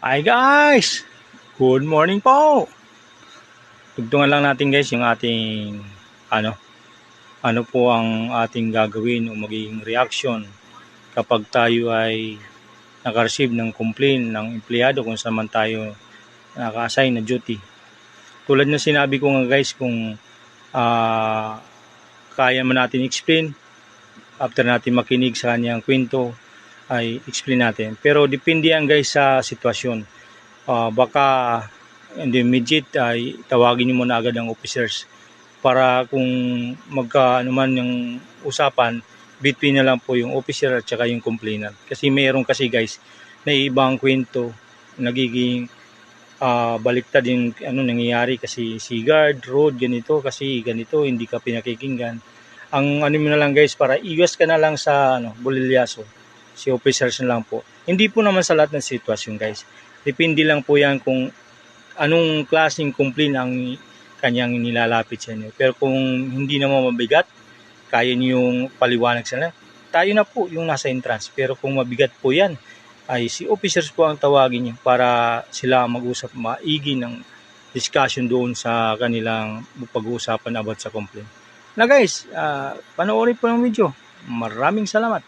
Hi guys! Good morning po! Tugtungan lang natin guys yung ating ano ano po ang ating gagawin o magiging reaction kapag tayo ay naka-receive ng complaint ng empleyado kung saan man tayo naka-assign na duty. Tulad ng sinabi ko nga guys kung ah, kaya man natin explain after natin makinig sa kanyang kwento ay explain natin. Pero depende yan guys sa sitwasyon. Ah, baka in the immediate ay tawagin niyo muna agad ang officers para kung magka ano man yung usapan between na lang po yung officer at saka yung complainant. Kasi mayroon kasi guys na ibang kwento nagiging ah, baliktad din ano nangyayari kasi si guard road ganito kasi ganito hindi ka pinakikinggan. Ang ano mo na lang guys para iwas ka na lang sa ano bulilyaso si officers lang po. Hindi po naman sa lahat ng sitwasyon guys. Depende lang po yan kung anong klaseng complaint ang kanyang nilalapit sa inyo. Pero kung hindi naman mabigat, kaya niyo yung paliwanag sa nila, tayo na po yung nasa entrance. Pero kung mabigat po yan, ay si officers po ang tawagin niyo para sila mag-usap maigi ng discussion doon sa kanilang pag-uusapan about sa complaint. Na guys, ah, panoorin po ng video. Maraming salamat.